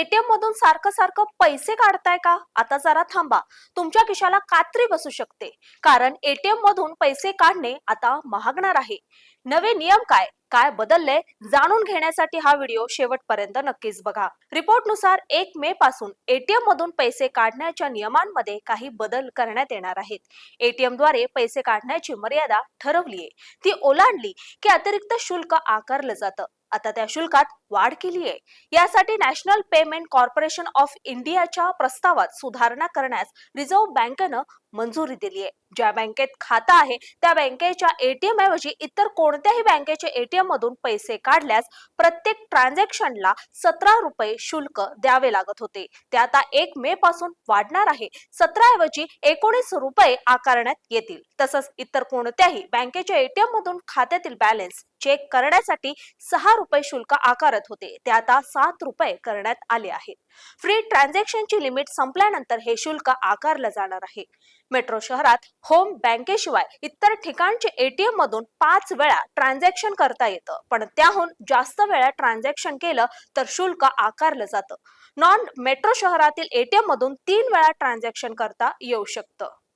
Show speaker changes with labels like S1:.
S1: ATM मधून सारखं सारखं पैसे काढताय का? आता जरा थांबा. तुमच्या खिशाला कात्री बसू शकते. कारण एटीएम मधून पैसे काढणे आता महागणार आहे. नवे नियम काय? काय बदलले? जाणून घेण्यासाठी हा व्हिडिओ शेवटपर्यंत नक्कीच बघा. रिपोर्टनुसार एक मे पासून एटीएम मधून पैसे काढण्याच्या नियमांमध्ये काही बदल करण्यात येणार आहेत. एटीएमद्वारे पैसे काढण्याची मर्यादा ठरवलीये. ती ओलांडली की अतिरिक्त शुल्क आकारलं जातं. आता त्या शुल्कात वाढ केली आहे. यासाठी नॅशनल पेमेंट कॉर्पोरेशन ऑफ इंडियाच्या प्रस्तावात सुधारणा करण्यास रिझर्व्ह बँकेनं मंजुरी दिली आहे ज्या बँकेत खातं आहे त्या बँकेच्या एटीएम ऐवजी इतर कोणत्याही बँकेच्या एटीएम मधून पैसे काढल्यास प्रत्येक ट्रान्झॅक्शनला सतरा रुपये शुल्क द्यावे लागत होते. ते आता एक मे पासून वाढणार आहे. सतरा ऐवजी एकोणीस रुपये आकारण्यात येतील. तसंच इतर कोणत्याही बँकेच्या एटीएम मधून खात्यातील बॅलन्स चेक करण्यासाठी सहा रुपये शुल्क आकारत होते. ते आता सात रुपये करण्यात आले आहे फ्री ट्रान्झॅक्शनची लिमिट संपल्यानंतर हे शुल्क आकारलं जाणार आहे. मेट्रो शहरात होम बँकेशिवाय इतर ठिकाणचे एटीएम मधून पाच वेळा ट्रान्झॅक्शन करता येतं. पण त्याहून जास्त वेळा ट्रान्झॅक्शन केलं तर शुल्क आकारलं जातं. नॉन मेट्रो शहरातील एटीएम मधून तीन वेळा ट्रान्झॅक्शन करता येऊ शकतं.